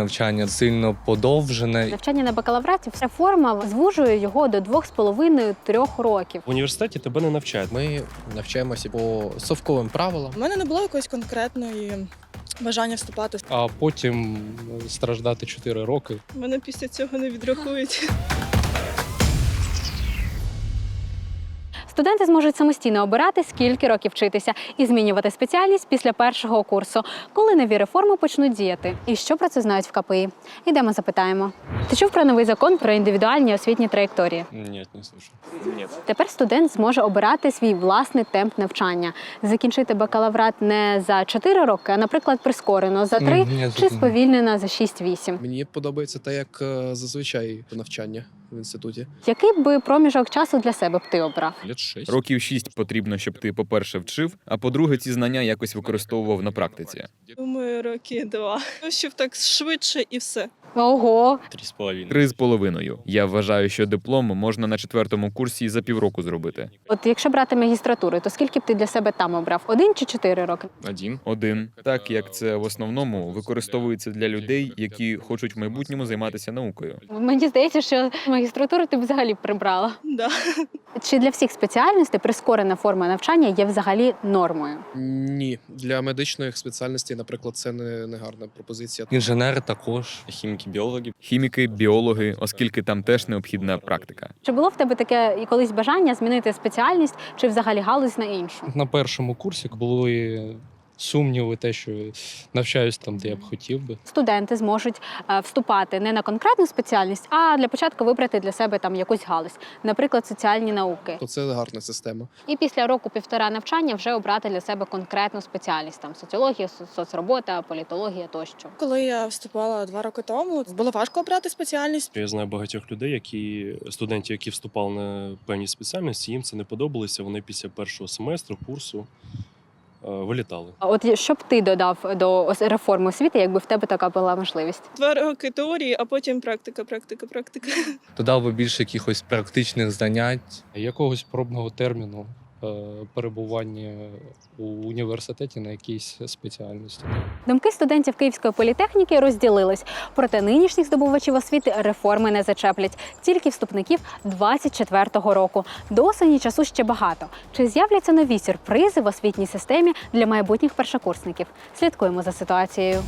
Навчання сильно подовжене. Навчання на бакалавраті вся форма звужує його до 2,5-3 років. В університеті тебе не навчають. Ми навчаємося по совковим правилам. У мене не було якоїсь конкретної бажання вступати. а потім страждати 4 роки. Мене після цього не відрахують. Студенти зможуть самостійно обирати, скільки років вчитися, і змінювати спеціальність після першого курсу, коли нові реформи почнуть діяти. І що про це знають в КПІ? Ідемо запитаємо. Ти чув про новий закон про індивідуальні освітні траєкторії? Ні, не слушаю. Тепер студент зможе обирати свій власний темп навчання, закінчити бакалаврат не за 4 роки, а, наприклад, прискорено за 3 Мгм, чи сповільнено за 6-8. Мені подобається те, як е, зазвичай навчання в інституті. Який би проміжок часу для себе б ти обрав? Лет шість. Років шість потрібно, щоб ти, по-перше, вчив, а по-друге, ці знання якось використовував на практиці. Думаю, роки два. Ну, Щоб так швидше і все. Ого, Три з половиною. Три з половиною. Я вважаю, що диплом можна на четвертому курсі за півроку зробити. от якщо брати магістратуру, то скільки б ти для себе там обрав? Один чи чотири роки? Один. Один, так як це в основному використовується для людей, які хочуть в майбутньому займатися наукою. Мені здається, що магістратуру ти б взагалі прибрала. Да. Чи для всіх спеціальностей прискорена форма навчання є взагалі нормою? Ні, для медичних спеціальностей, наприклад, це не, не гарна пропозиція. Інженери також. Хіміки, біологи. Хіміки, біологи, оскільки там теж необхідна практика. Чи було в тебе таке і колись бажання змінити спеціальність чи взагалі галузь на іншу? На першому курсі були сумніви, те, що навчаюсь там, де я б хотів би. Студенти зможуть е, вступати не на конкретну спеціальність, а для початку вибрати для себе там якусь галузь, наприклад, соціальні науки. То це гарна система. І після року півтора навчання вже обрати для себе конкретну спеціальність там соціологія, соцробота, політологія тощо. Коли я вступала два роки тому, було важко обрати спеціальність. Я знаю багатьох людей, які студентів, які вступали на певні спеціальності, їм це не подобалося. Вони після першого семестру курсу вилітали. А От що б ти додав до реформи освіти, якби в тебе така була можливість? Два роки теорії, а потім практика, практика, практика. Додав би більше якихось практичних занять. Якогось пробного терміну е, перебування у університеті на якійсь спеціальності. Думки студентів Київської політехніки розділились. Проте нинішніх здобувачів освіти реформи не зачеплять, тільки вступників 24-го року. До осені часу ще багато. Чи з'являться нові сюрпризи в освітній системі для майбутніх першокурсників? Слідкуємо за ситуацією.